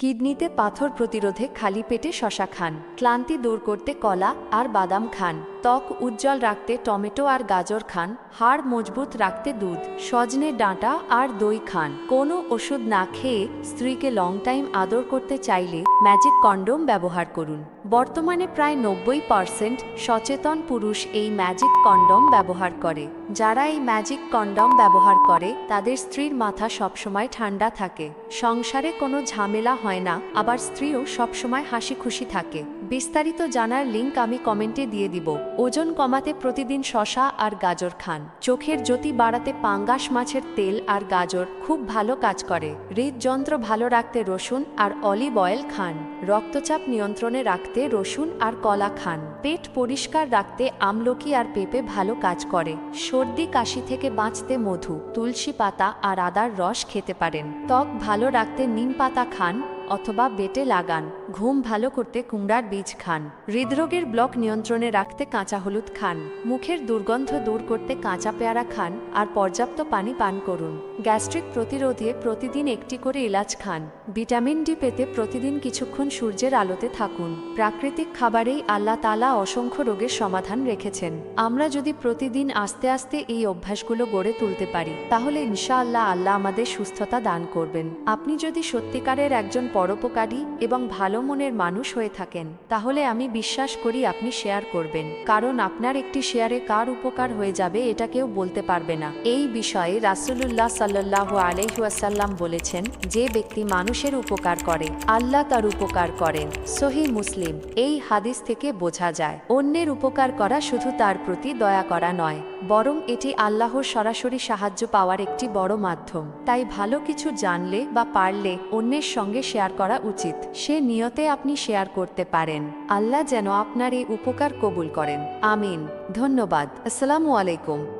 কিডনিতে পাথর প্রতিরোধে খালি পেটে শশা খান, ক্লান্তি দূর করতে কলা আর বাদাম খান, ত্বক উজ্জ্বল রাখতে টমেটো আর গাজর খান, হাড় মজবুত রাখতে দুধ, সজনে ডাঁটা আর দই খান। কোনো ওষুধ না খেয়ে স্ত্রীকে লং টাইম আদর করতে চাইলে ম্যাজিক কন্ডোম ব্যবহার করুন। বর্তমানে প্রায় নব্বই পার্সেন্ট সচেতন পুরুষ এই ম্যাজিক কন্ডম ব্যবহার করে। যারা এই ম্যাজিক কন্ডম ব্যবহার করে, তাদের স্ত্রীর মাথা সবসময় ঠান্ডা থাকে। সংসারে কোনো ঝামেলা হয় না, আবার স্ত্রীও সবসময় হাসি খুশি থাকে। বিস্তারিত জানার লিংক আমি কমেন্টে দিয়ে দিব। ওজন কমাতে প্রতিদিন শশা আর গাজর খান। চোখের জ্যোতি বাড়াতে পাঙ্গাস মাছের তেল আর গাজর খুব ভালো কাজ করে। হৃদযন্ত্র ভালো রাখতে রসুন আর অলিভ অয়েল খান। রক্তচাপ নিয়ন্ত্রণে রাখতে রসুন আর কলা খান। পেট পরিষ্কার রাখতে আমলকি আর পেঁপে ভালো কাজ করে। সর্দি কাশি থেকে বাঁচতে মধু, তুলসী পাতা আর আদার রস খেতে পারেন। ত্বক ভালো রাখতে নিম পাতা খান। অথবা বেটে লাগান, ঘুম ভালো করতে কুমড়ার বীজ খান। হৃদরোগের ব্লক নিয়ন্ত্রণে রাখতে কাঁচা হলুদ খান। মুখের দুর্গন্ধ দূর করতে কাঁচা পেয়ারা খান আর পর্যাপ্ত পানি পান করুন। গ্যাস্ট্রিক প্রতিরোধে প্রতিদিন একটি করে এলাচ খান। ভিটামিন ডি পেতে প্রতিদিন কিছুক্ষণ সূর্যের আলোতে থাকুন। প্রাকৃতিক খাবারেই আল্লাহ তালা অসংখ্য রোগের সমাধান রেখেছেন। আমরা যদি প্রতিদিন আস্তে আস্তে এই অভ্যাসগুলো গড়ে তুলতে পারি, তাহলে ইনশাআল্লাহ আল্লাহ আমাদের সুস্থতা দান করবেন। আপনি যদি সত্যিকারের একজন পরোপকারী এবং ভালো মনের মানুষ হয়ে থাকেন, তাহলে আমি বিশ্বাস করি আপনি শেয়ার করবেন। কারণ আপনার একটি শেয়ারে কার উপকার হয়ে যাবে এটা কেউ বলতে পারবে না। এই বিষয়ে রাসুলুল্লাহ সাল্লাহ আলহাসাল্লাম বলেছেন, যে ব্যক্তি মানুষের উপকার করে, আল্লাহ তার উপকার করেন। সহি মুসলিম, এই হাদিস থেকে বোঝা যায়। অন্যের উপকার করা শুধু তার প্রতি দয়া করা নয়। বরং এটি আল্লাহর সরাসরি সাহায্য পাওয়ার একটি বড় মাধ্যম। তাই ভালো কিছু জানলে বা পারলে অন্যের সঙ্গে শেয়ার করা উচিত। সে নিয়তে আপনি শেয়ার করতে পারেন। আল্লাহ যেন আপনার এই উপকার কবুল করেন। আমিন। ধন্যবাদ। আসসালামু আলাইকুম।